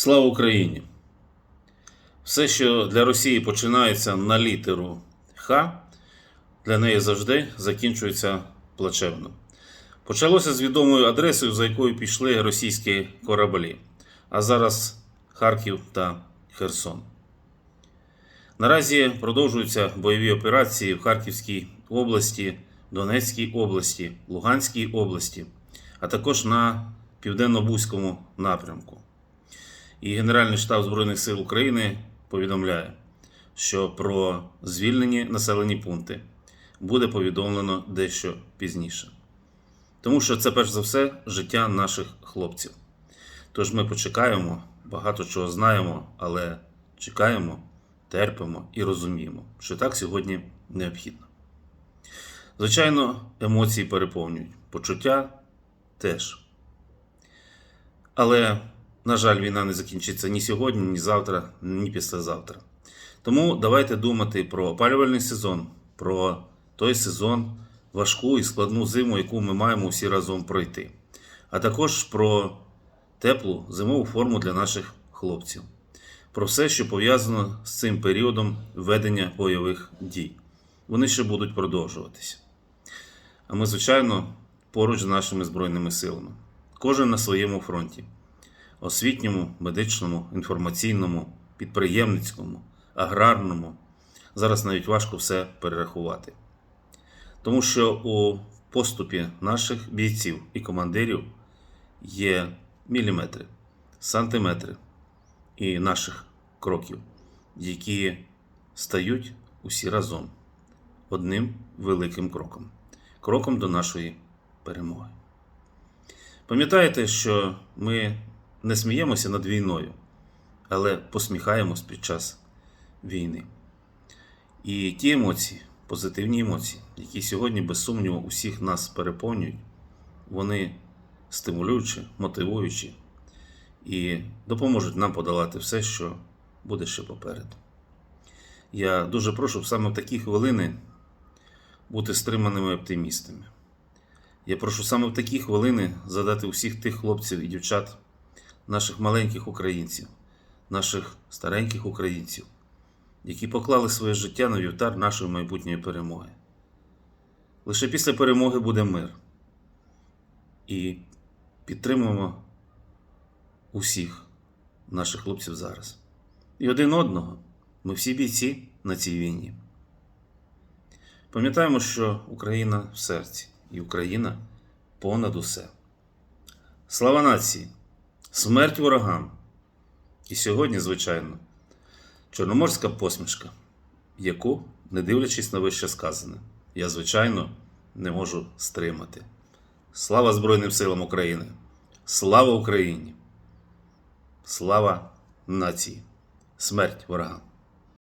Слава Україні! Все, що для Росії починається на літеру Х, для неї завжди закінчується плачевно. Почалося з відомою адресою, за якою пішли російські кораблі, а зараз Харків та Херсон. Наразі продовжуються бойові операції в Харківській області, Донецькій області, Луганській області, а також на південно-бузькому напрямку. І Генеральний штаб Збройних сил України повідомляє, що про звільнені населені пункти буде повідомлено дещо пізніше. Тому що це перш за все життя наших хлопців. Тож ми почекаємо, багато чого знаємо, але чекаємо, терпимо і розуміємо, що так сьогодні необхідно. Звичайно, емоції переповнюють, почуття теж. Але, на жаль, війна не закінчиться ні сьогодні, ні завтра, ні післязавтра. Тому давайте думати про опалювальний сезон, про той сезон, важку і складну зиму, яку ми маємо всі разом пройти, а також про теплу зимову форму для наших хлопців, про все, що пов'язано з цим періодом ведення бойових дій. Вони ще будуть продовжуватися. А ми, звичайно, поруч з нашими Збройними силами. Кожен на своєму фронті: освітньому, медичному, інформаційному, підприємницькому, аграрному. Зараз навіть важко все перерахувати. Тому що у поступі наших бійців і командирів є міліметри, сантиметри і наших кроків, які стають усі разом одним великим кроком кроком до нашої перемоги. Пам'ятаєте, що ми не сміємося над війною, але посміхаємось під час війни. І ті емоції, позитивні емоції, які сьогодні, без сумніву, усіх нас переповнюють, вони стимулюючі, мотивуючі і допоможуть нам подолати все, що буде ще попереду. Я дуже прошу саме в такі хвилини бути стриманими оптимістами. Я прошу саме в такі хвилини задати усіх тих хлопців і дівчат, наших маленьких українців, наших стареньких українців, які поклали своє життя на вівтар нашої майбутньої перемоги. Лише після перемоги буде мир. І підтримуємо усіх наших хлопців зараз. І один одного ми всі бійці на цій війні. Пам'ятаємо, що Україна в серці, і Україна понад усе. Слава нації! Смерть ворогам! І сьогодні, звичайно, чорноморська посмішка, яку, не дивлячись на вище сказане, я, звичайно, не можу стримати. Слава Збройним силам України! Слава Україні! Слава нації! Смерть ворогам!